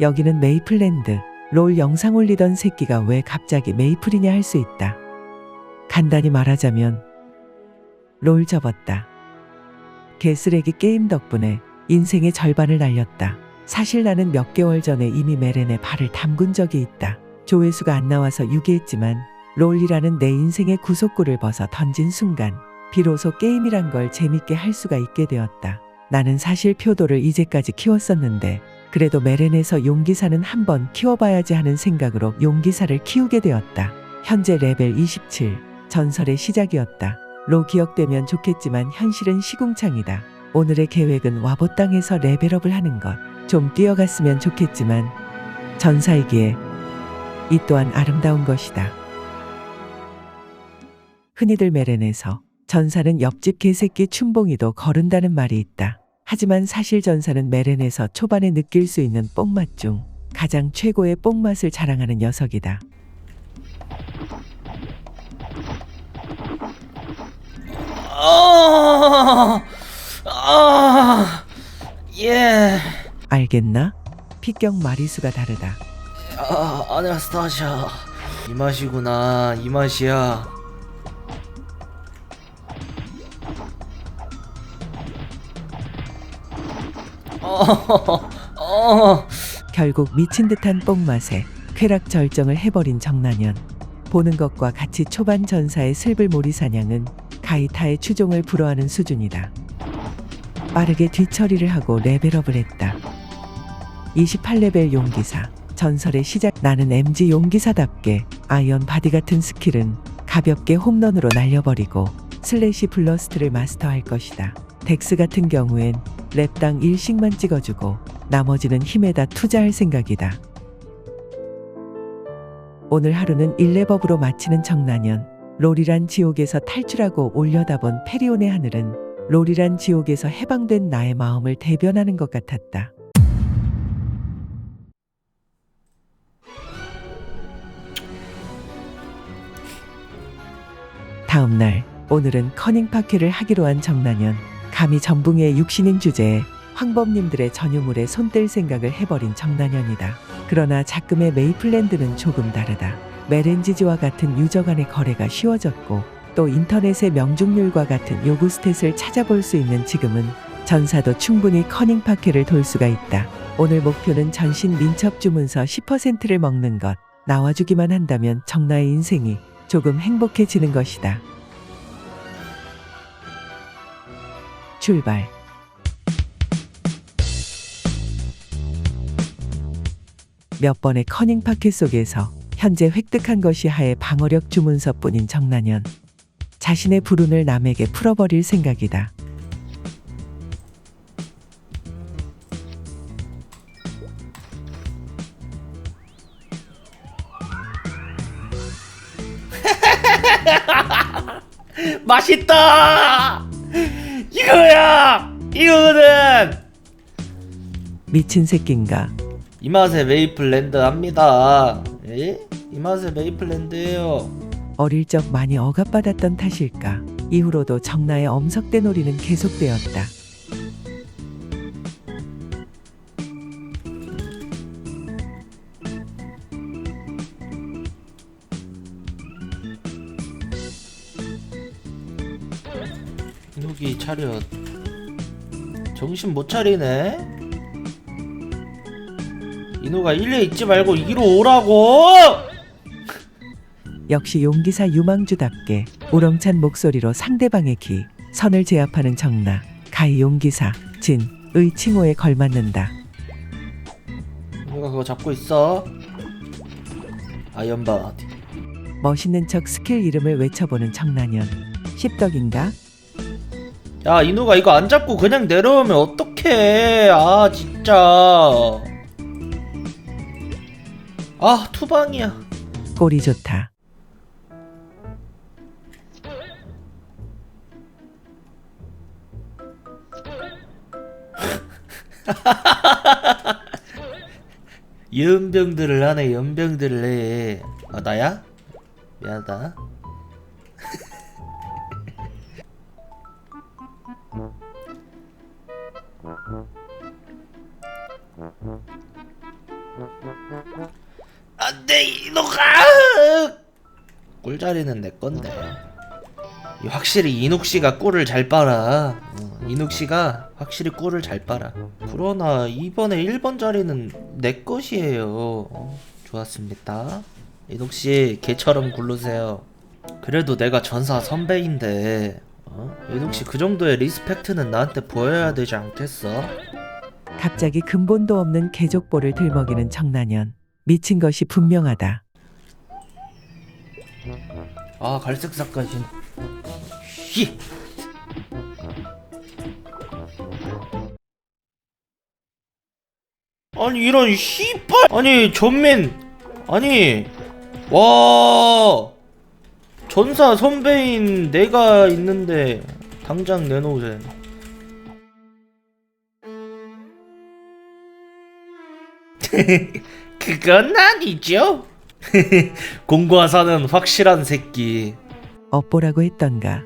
여기는 메이플랜드. 롤 영상 올리던 새끼가 왜 갑자기 메이플이냐 할 수 있다. 간단히 말하자면 롤 접었다. 개쓰레기 게임 덕분에 인생의 절반을 날렸다. 사실 나는 몇 개월 전에 이미 메렌에 발을 담근 적이 있다. 조회수가 안 나와서 유기했지만 롤이라는 내 인생의 구속구를 벗어 던진 순간 비로소 게임이란 걸 재밌게 할 수가 있게 되었다. 나는 사실 표도를 이제까지 키웠었는데 그래도 메렌에서 용기사는 한번 키워봐야지 하는 생각으로 용기사를 키우게 되었다. 현재 레벨 27 전설의 시작이었다. 로 기억되면 좋겠지만 현실은 시궁창이다. 오늘의 계획은 와보 땅에서 레벨업을 하는 것. 좀 뛰어갔으면 좋겠지만 전사이기에 이 또한 아름다운 것이다. 흔히들 메렌에서 전사는 옆집 개새끼 춘봉이도 거른다는 말이 있다. 하지만 사실 전사는 메렌에서 초반에 느낄 수 있는 뽕맛 중 가장 최고의 뽕맛을 자랑하는 녀석이다. 아, 아, 예. 알겠나? 피경 마리수가 다르다. 아, 아나스타샤. 이 맛이구나. 이 맛이야. 어, 어. 결국 미친 듯한 뽕맛에 쾌락 절정을 해버린 정난현. 보는 것과 같이 초반 전사의 슬불몰이 사냥은 가이타의 추종을 불허하는 수준이다. 빠르게 뒤처리를 하고 레벨업을 했다. 28레벨 용기사. 전설의 시작 나는 MG 용기사답게 아이언 바디 같은 스킬은 가볍게 홈런으로 날려버리고 슬래시 블러스트를 마스터할 것이다. 덱스 같은 경우엔 랩당 1씩만 찍어주고 나머지는 힘에다 투자할 생각이다. 오늘 하루는 1레버브로 마치는 정난현. 롤이란 지옥에서 탈출하고 올려다본 페리온의 하늘은 롤이란 지옥에서 해방된 나의 마음을 대변하는 것 같았다. 다음 날 오늘은 커닝 파케를 하기로 한 정난현. 감히 전붕의 육신인 주제에 황범님들의 전유물에 손댈 생각을 해버린 정난현이다. 그러나 작금의 메이플랜드는 조금 다르다. 메렌지지와 같은 유저 간의 거래가 쉬워졌고 또 인터넷의 명중률과 같은 요구 스탯을 찾아볼 수 있는 지금은 전사도 충분히 커닝 파케를 돌 수가 있다. 오늘 목표는 전신 민첩 주문서 10%를 먹는 것. 나와주기만 한다면 정나의 인생이 조금 행복해지는 것이다. 출발. 몇 번의 커닝 파켓 속에서 현재 획득한 것이 하의 방어력 주문서뿐인 정난현. 자신의 불운을 남에게 풀어버릴 생각이다. 맛있다! 이거야! 이거거든! 미친 새낀가. 이 맛에 메이플 랜드 합니다. 예? 이 맛에 메이플 랜드예요. 어릴 적 많이 억압받았던 탓일까. 이후로도 정나의 엄석대 놀이는 계속되었다. 여기 차렷. 정신 못 차리네. 이노가 1에 있지 말고 2로 오라고! 역시 용기사 유망주답게 우렁찬 목소리로 상대방의 기, 선을 제압하는 정나, 가히 용기사, 진, 의 칭호에 걸맞는다. 이노가 그거 잡고 있어. 아이언바. 멋있는 척 스킬 이름을 외쳐보는 정난현. 십덕인가? 야 이노가 이거 안 잡고 그냥 내려오면 어떡해. 아 진짜. 아 투방이야. 꼴이 좋다. 연병들을 하네 연병들을 해 아 나야? 미안하다 안돼 이노가 꿀자리는 내 건데 이 확실히 이녹 씨가 꿀을 잘 빨아 어, 이녹 씨가 확실히 꿀을 잘 빨아 그러나 이번에 1번 자리는 내 것이에요 어, 좋았습니다 이녹 씨 개처럼 굴르세요 그래도 내가 전사 선배인데 어? 이녹 씨그 정도의 리스펙트는 나한테 보여야 되지 않겠어? 갑자기 근본도 없는 개족보를 들먹이는 청나년. 미친 것이 분명하다. 아 갈색 삭가신. 히! 아니 이런 씨발! 아니 전민 아니 와! 전사 선배인 내가 있는데 당장 내놓으세요 그건 아니죠 공과사는 확실한 새끼 업보라고 했던가.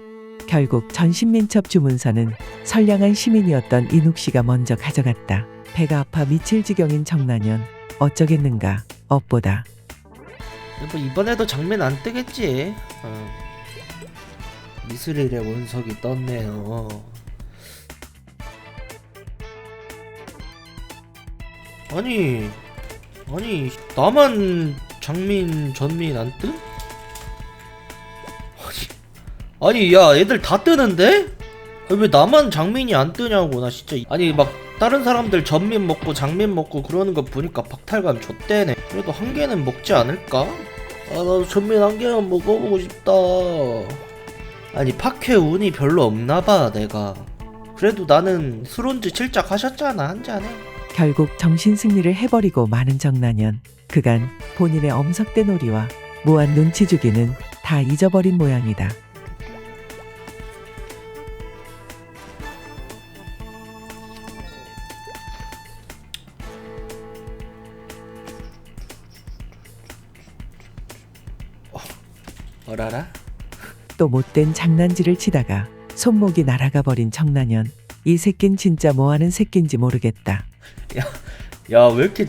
결국 전신민첩 주문서는 선량한 시민이었던 이눅 씨가 먼저 가져갔다. 배가 아파 미칠 지경인 청나년. 어쩌겠는가. 업보다. 뭐 이번에도 장면 안 뜨겠지. 어. 미스릴의 원석이 떴네요. 아니, 아니 나만 장민 전민 안 뜨? 아니, 아니 야 애들 다 뜨는데? 왜 나만 장민이 안 뜨냐고 나 진짜 아니 막 다른 사람들 전민 먹고 장민 먹고 그러는 거 보니까 박탈감 좆대네 그래도 한 개는 먹지 않을까? 아 나도 전민 한 개만 먹어보고 싶다 아니 파쾌 운이 별로 없나봐 내가 그래도 나는 수론즈 칠작 하셨잖아 한 잔에 결국 정신 승리를 해버리고 마는 정나년. 그간 본인의 엄석대 놀이와 무한 눈치 주기는 다 잊어버린 모양이다. 어라라? 또 못된 장난질을 치다가 손목이 날아가 버린 청나년. 이 새낀 진짜 뭐하는 새낀지 모르겠다. 야왜 이렇게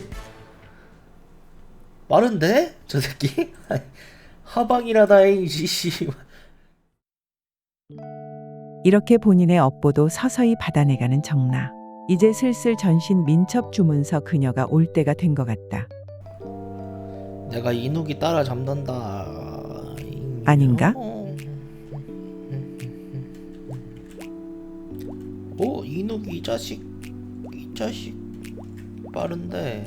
빠른데? 저 새끼? 하방이라 다행이지 씨. 이렇게 본인의 업보도 서서히 받아내가는 정나. 이제 슬슬 전신 민첩 주문서 그녀가 올 때가 된 것 같다. 내가 이누기 따라 잡는다. 아닌가? 오 이누기 이 자식 이 자식 빠른데.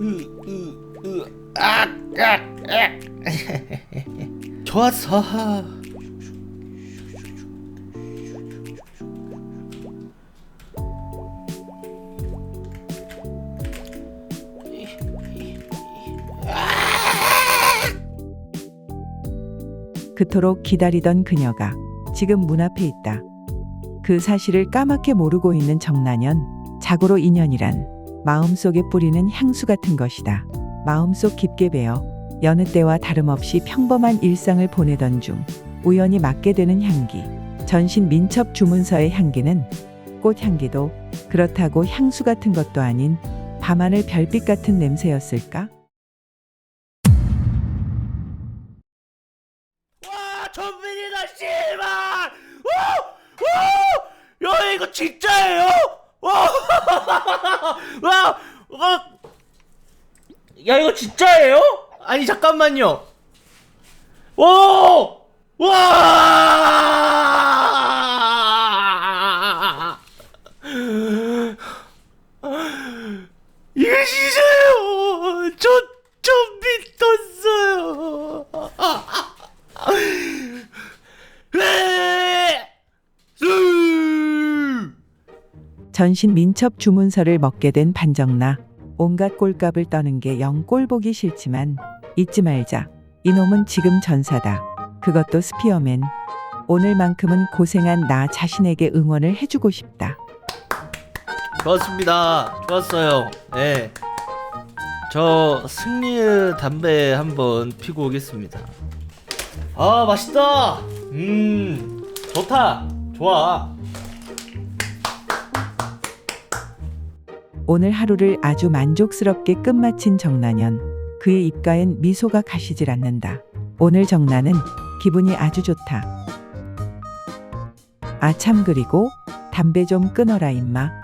으으으아아 좋았어. 그토록 기다리던 그녀가 지금 문 앞에 있다. 그 사실을 까맣게 모르고 있는 정나년, 자고로 인연이란 마음속에 뿌리는 향수 같은 것이다. 마음속 깊게 배어 여느 때와 다름없이 평범한 일상을 보내던 중 우연히 맡게 되는 향기. 전신 민첩 주문서의 향기는 꽃 향기도 그렇다고 향수 같은 것도 아닌 밤하늘 별빛 같은 냄새였을까? 와 전민이다 씨발 오! 오! 야 이거 진짜예요? 와! 와! 와! 야 이거 진짜예요? 아니 잠깐만요 오! 와! 이게 진짜예요 저 좀 믿었어요 전신 민첩 주문서를 먹게 된 반정나 온갖 꼴값을 떠는 게 영 꼴보기 싫지만 잊지 말자 이놈은 지금 전사다 그것도 스피어맨 오늘만큼은 고생한 나 자신에게 응원을 해주고 싶다 좋았습니다. 좋았어요. 네. 저 승리의 담배 한번 피고 오겠습니다. 아 맛있다. 음 좋다. 좋아. 오늘 하루를 아주 만족스럽게 끝마친 정난현. 그의 입가엔 미소가 가시질 않는다. 오늘 정난은 기분이 아주 좋다. 아참 그리고 담배 좀 끊어라 임마.